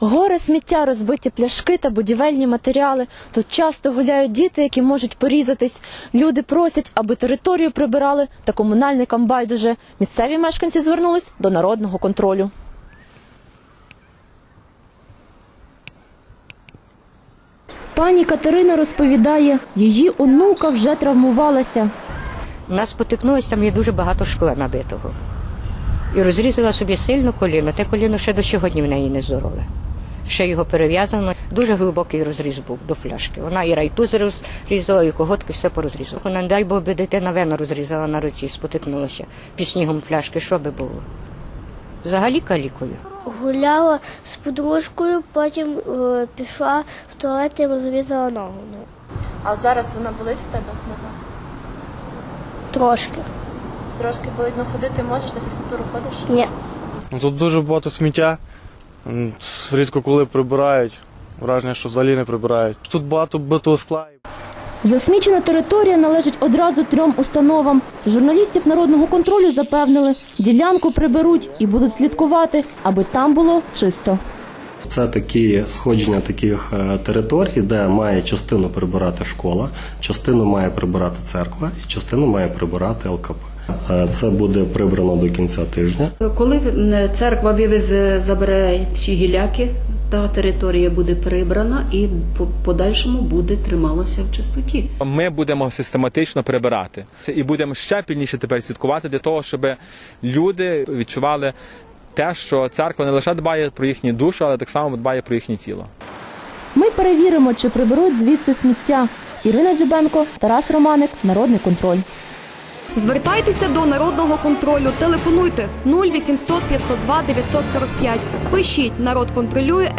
Горе сміття, розбиті пляшки та будівельні матеріали. Тут часто гуляють діти, які можуть порізатись. Люди просять, аби територію прибирали, та комунальникам байдуже. Місцеві мешканці звернулись до народного контролю. Пані Катерина розповідає, її онука вже травмувалася. У нас спотикнулось, там є дуже багато шкла набитого. І розрізала собі сильно коліно. Те коліно ще до сьогодні в неї не здорове. Ще його перев'язано. Дуже глибокий розріз був до фляшки. Вона і райтуз розрізала, і коготки все порозрізала. Вона, не дай Бог, би дитина вену розрізала на руці, спотикнулася під снігом пляшки, що би було? Взагалі калікою. Гуляла з подружкою, потім е, пішла в туалет і розрізала ногу. А от зараз вона болить в тебе нога? Трошки. Трошки болить, ну ходити можеш, на фізкультуру ходиш? Ні. Ну, Тут дуже багато сміття. Рідко коли прибирають. Враження, що взагалі не прибирають. Тут багато битого. Засмічена територія належить одразу трьом установам. Журналістів народного контролю запевнили, ділянку приберуть і будуть слідкувати, аби там було чисто. Це такі сходження таких е, територій, де має частину прибирати школа, частину має прибирати церква і частину має прибирати ЛКП. Е, Це буде прибрано до кінця тижня. Коли церква вивезе, забере всі гіляки, та територія буде прибрана і по подальшому буде трималася в чистоті. Ми будемо систематично прибирати і будемо ще пильніше тепер слідкувати для того, щоб люди відчували те, що церква не лише дбає про їхню душу, але так само дбає про їхнє тіло. Ми перевіримо, чи приберуть звідси сміття. Ірина Дзюбенко, Тарас Романик, Народний контроль. Звертайтеся до народного контролю. Телефонуйте 0800 502 945. Пишіть народ контролює.